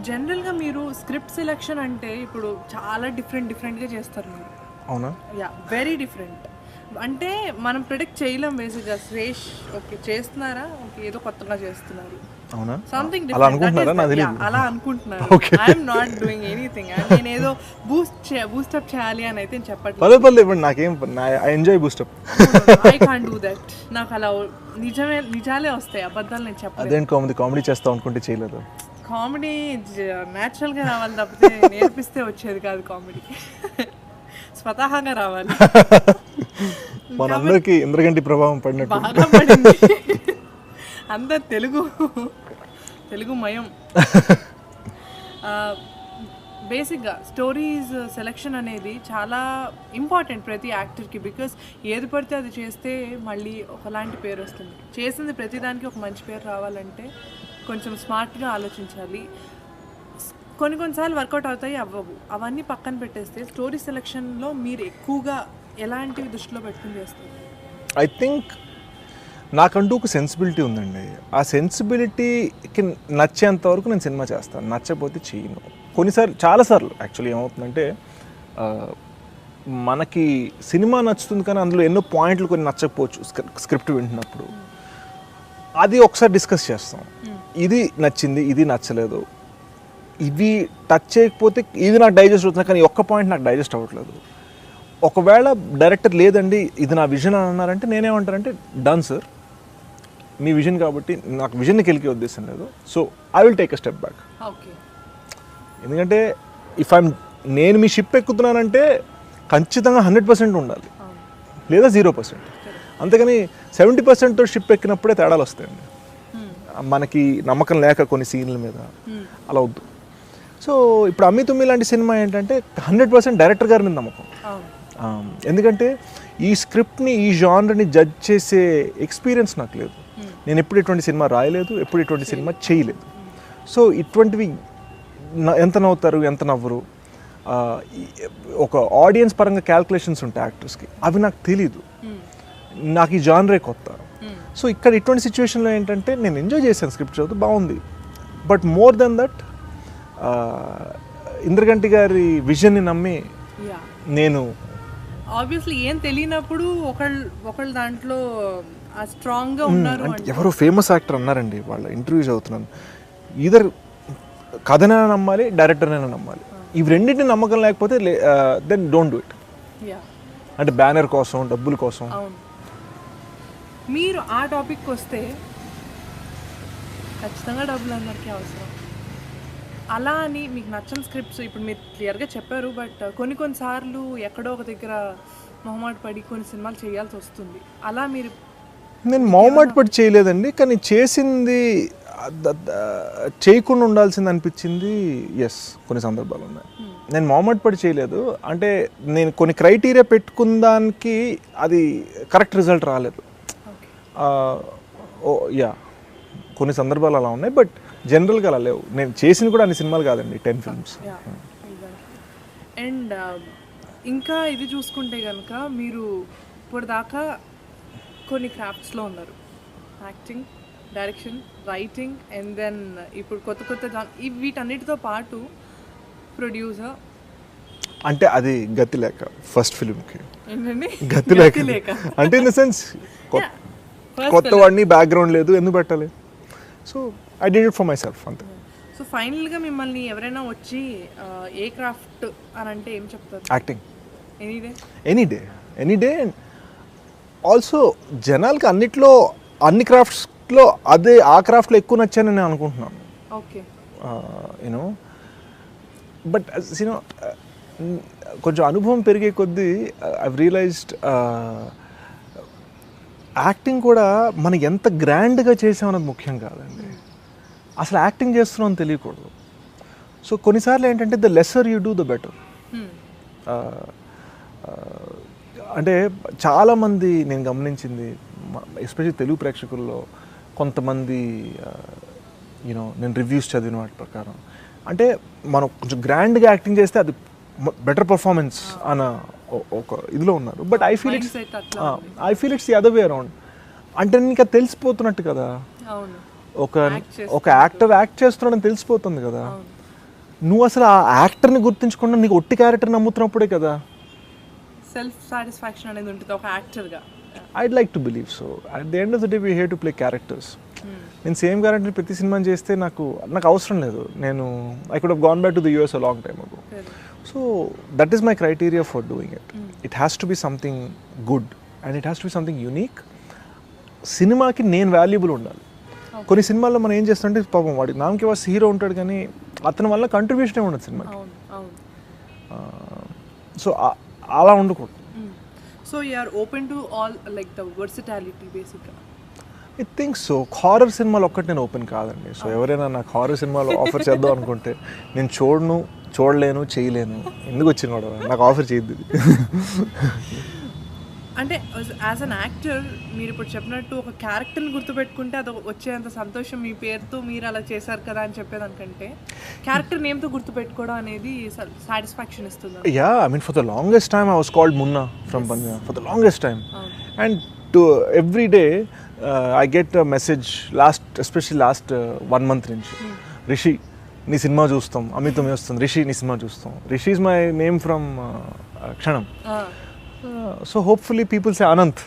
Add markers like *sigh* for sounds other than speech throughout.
జనరల్గా మీరు script selection అంటే ఇప్పుడు చాలా డిఫరెంట్ డిఫరెంట్గా చేస్తారు మీరు. అవునా? యా వెరీ డిఫరెంట్ అంటే మనం ప్రిడిక్ట్ చేయలేం బేసిక్గా శ్రేష్ ఓకే చేస్తున్నారా? ఓకే ఏదో కొత్తగా చేస్తున్నారు. అవునా? సంథింగ్ అలా అనుకుంటున్నారా? నాకు తెలియదు అలా అనుకుంటున్నారు. Okay. I'm not doing anything నేను ఏదో బూస్ట్ బూస్టప్ చేయాలి అని అయితే చెప్పట్లేదు. పదే పర్లేదు ఇవ్వండి నాకేం I enjoy boost up I can do that నాకు అలా నిజమే నిజాలే వస్తాయి. అబద్ధాలు నేను చెప్పలేదు అదేంటి కామెడీ కామెడీ చేస్తాం అనుకుంటే చేయలేదు. కామెడీ న్యాచురల్గా రావాలి తప్పితే నేర్పిస్తే వచ్చేది కాదు కామెడీ *laughs* స్వతహాగా రావాలి. *laughs* *laughs* మనందరికీ ఇంద్రగంటి ప్రభావం పడినట్టు. అందరు తెలుగు తెలుగు మయం. *laughs* బేసిక్గా స్టోరీస్ సెలెక్షన్ అనేది చాలా ఇంపార్టెంట్ ప్రతి యాక్టర్కి బికాస్ ఏది పడితే అది చేస్తే మళ్ళీ ఒకలాంటి పేరు వస్తుంది. చేసింది ప్రతిదానికి ఒక మంచి పేరు రావాలంటే కొంచెం స్మార్ట్గా ఆలోచించాలి. కొన్ని కొన్నిసార్లు వర్కౌట్ అవుతాయి అవ్వవు. అవన్నీ పక్కన పెట్టేస్తే స్టోరీ సెలెక్షన్లో మీరు ఎక్కువగా ఎలాంటివి దృష్టిలో పెట్టుకుని చేస్తారు? ఐ థింక్ నాకంటూ ఒక సెన్సిబిలిటీ ఉందండి. ఆ సెన్సిబిలిటీకి నచ్చేంత వరకు నేను సినిమా చేస్తాను. నచ్చకపోతే చేయను. కొన్నిసార్లు చాలాసార్లు యాక్చువల్లీ ఏమవుతుందంటే మనకి సినిమా నచ్చుతుంది కానీ అందులో ఎన్నో పాయింట్లు కొన్ని నచ్చకపోవచ్చు స్క్రిప్ట్ వింటున్నప్పుడు. అది ఒకసారి డిస్కస్ చేస్తాం. ఇది నచ్చింది ఇది నచ్చలేదు. ఇవి టచ్ చేయకపోతే ఇది నాకు డైజెస్ట్ అవుతుంది కానీ ఒక్క పాయింట్ నాకు డైజెస్ట్ అవ్వట్లేదు. ఒకవేళ డైరెక్టర్ లేదండి ఇది నా విజన్ అని అన్నారంటే నేనేమంటానంటే డన్ సార్ మీ విజన్ కాబట్టి నాకు విజన్కి వెళ్ళి ఉద్దేశం లేదు. So I will take a step back okay. ఎందుకంటే ఇఫ్ ఐమ్ నేను మీ షిప్ ఎక్కుతున్నానంటే ఖచ్చితంగా హండ్రెడ్ పర్సెంట్ ఉండాలి. లేదా జీరో పర్సెంట్. అంతేగాని సెవెంటీ పర్సెంట్తో షిప్ ఎక్కినప్పుడే తేడాలు వస్తాయండి. మనకి నమ్మకం లేక కొన్ని సీన్ల మీద అలా వద్దు. సో ఇప్పుడు అమ్మి తుమ్మి లాంటి సినిమా ఏంటంటే హండ్రెడ్ పర్సెంట్ డైరెక్టర్ గారి మీద నమ్మకం. ఎందుకంటే ఈ స్క్రిప్ట్ని ఈ జానర్ని జడ్జ్ చేసే ఎక్స్పీరియన్స్ నాకు లేదు. నేను ఎప్పుడు ఇటువంటి సినిమా రాయలేదు ఎప్పుడు ఇటువంటి సినిమా చేయలేదు. సో ఇటువంటివి ఎంత నవ్వుతారు ఎంత నవ్వరు? ఒక ఆడియన్స్ పరంగా క్యాల్కులేషన్స్ ఉంటాయి యాక్టర్స్కి. అవి నాకు తెలీదు. నాకు ఈ జానరే కొత్త. సో ఇక్కడ ఇటువంటి సిచ్యువేషన్లో ఏంటంటే నేను ఎంజాయ్ చేశాను స్క్రిప్ట్ చదువుతూ బాగుంది. But more than that Indraganti గారి విజన్ని నమ్మి నేను ఆబ్వియస్లీ ఏం తెలియనప్పుడు ఒకళ్ళు ఒకళ్ళు దాంట్లో ఆ స్ట్రాంగ్గా ఉన్నారు అంటే ఎవరో ఫేమస్ యాక్టర్ అన్నారండి వాళ్ళ ఇంటర్వ్యూ చదువుతున్నాను. ఈధర్ కథనైనా నమ్మాలి డైరెక్టర్నైనా నమ్మాలి. ఇవి రెండింటిని నమ్మకం లేకపోతే దెన్ డోంట్ డూ ఇట్ అంటే బ్యానర్ కోసం డబ్బుల కోసం. మీరు ఆ టాపిక్ వస్తే ఖచ్చితంగా డబ్బులు అందరికీ అవసరం. అలా అని మీకు నచ్చని స్క్రిప్ట్స్ ఇప్పుడు మీరు క్లియర్గా చెప్పారు బట్ కొన్ని కొన్నిసార్లు ఎక్కడో ఒక దగ్గర మొహమాట పడి కొన్ని సినిమాలు చేయాల్సి వస్తుంది. అలా మీరు నేను మొహమాట పడి చేయలేదండి కానీ చేసింది చేయకుండా ఉండాల్సింది అనిపించింది ఎస్ కొన్ని సందర్భాలు ఉన్నాయి. నేను మొహమాట పడి చేయలేదు అంటే నేను కొన్ని క్రైటీరియా పెట్టుకున్న దానికి అది కరెక్ట్ రిజల్ట్ రాలేదు. ఓ యా కొన్ని సందర్భాలు అలా ఉన్నాయి బట్ జనరల్గా అలా లేవు. నేను చేసిన కూడా అన్ని సినిమాలు కాదండి టెన్ ఫిల్మ్స్ అండ్ ఇంకా ఇది చూసుకుంటే కనుక మీరు ఇప్పుడు దాకా కొన్ని క్రాఫ్ట్స్లో ఉన్నారు. Acting direction writing and then ఇప్పుడు కొత్త కొత్త వీటన్నిటితో పాటు ప్రొడ్యూసర్ అంటే అది గతి లేక ఫస్ట్ ఫిల్మ్కి ఏంటండి? గతి లేక. లేక. అంటే ఇన్ ద సెన్స్ కొత్త వాడిని బ్యాక్గ్రౌండ్ లేదు ఎందుకు పెట్టాలి? So I did it for myself అంతే. సో ఫైనల్గా మిమ్మల్ని ఎవరైనా వచ్చి ఏ క్రాఫ్ట్ అని అంటే ఏం చెప్తారు? Acting any day any day any day also జనాలకి అన్నిట్లో అన్ని క్రాఫ్ట్స్లో అదే ఆ క్రాఫ్ట్లో ఎక్కువ నచ్చానని నేను అనుకుంటున్నాను. ఓకే యూనో బట్ యూనో కొంచెం అనుభవం పెరిగే కొద్దీ ఐ రియలైజ్డ్ యాక్టింగ్ కూడా మనం ఎంత గ్రాండ్గా చేసామన్నది ముఖ్యం కాదండి. అసలు యాక్టింగ్ చేస్తున్నాం తెలియకూడదు. సో కొన్నిసార్లు ఏంటంటే the lesser you do the better. అంటే చాలామంది నేను గమనించింది ఎస్పెషల్లీ తెలుగు ప్రేక్షకుల్లో కొంతమంది యూనో నేను రివ్యూస్ చదివిన వాటి ప్రకారం. అంటే మనం కొంచెం గ్రాండ్గా యాక్టింగ్ చేస్తే అది బెటర్ పర్ఫార్మెన్స్ అన్న ఒక ఇదిలో ఉన్నారు. But I feel it's I feel it's other way around అంటే నీకు తెలిసిపోతున్నట్టు కదా. ఒక ఒక యాక్టర్ యాక్ట్ చేస్తున్నాడని తెలిసిపోతుంది కదా. నువ్వు అసలు ఆ యాక్టర్ని గుర్తించకుండా నీకు ఒట్టి క్యారెక్టర్ నమ్ముతున్నప్పుడే కదా. సెల్ఫ్ సాటిస్ఫాక్షన్ అనేది ఉంటుంది ఒక యాక్టర్గా I'd like to believe so at the end of the day we have to play characters నేను సేమ్ క్యారెక్టర్ ప్రతి సినిమా చేస్తే నాకు నాకు అవసరం లేదు. నేను I could have gone back to the US long time ago so that is my criteria for doing it it has to be something good and it has to be something unique సినిమాకి నేను valuable ఉండాలి. కొన్ని సినిమాల్లో మనం ఏం చేస్తుంటే పాపం వాడి నామకి వాస్ హీరో ఉంటాడు కానీ అతని వల్ల కంట్రిబ్యూషన్ ఉండదు సినిమాకి. సో అలా ఉండకూడదు. So are open to all like the versatility బేసిక్గా ఐ థింక్ సో హారర్ సినిమాలు ఒక్కటి నేను ఓపెన్ కాదండి. సో ఎవరైనా నాకు హారర్ సినిమాలు ఆఫర్ చేద్దాం అనుకుంటే నేను చూడను చూడలేను చేయలేను. ఎందుకు వచ్చిన వాడు నాకు ఆఫర్ చేయద్దు అంటే యాజ్ అన్ యాక్టర్ మీరు ఇప్పుడు చెప్పినట్టు ఒక క్యారెక్టర్ని గుర్తుపెట్టుకుంటే అది వచ్చేంత సంతోషం మీ పేరుతో మీరు అలా చేశారు కదా అని చెప్పేదానికంటే క్యారెక్టర్ నేమ్తో గుర్తుపెట్టుకోవడం అనేది సాటిస్ఫాక్షన్ ఇస్తుంది? Yeah I mean for the longest time I was called Munna from Punjab for the longest time and to every day I get message last especially last one month నుంచి. రిషి నీ cinema చూస్తాం అమితం వస్తుంది రిషి నీ cinema చూస్తాం. Rishi is my name from Kshanam. So hopefully people say Anant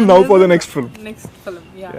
now for the next film next film yeah.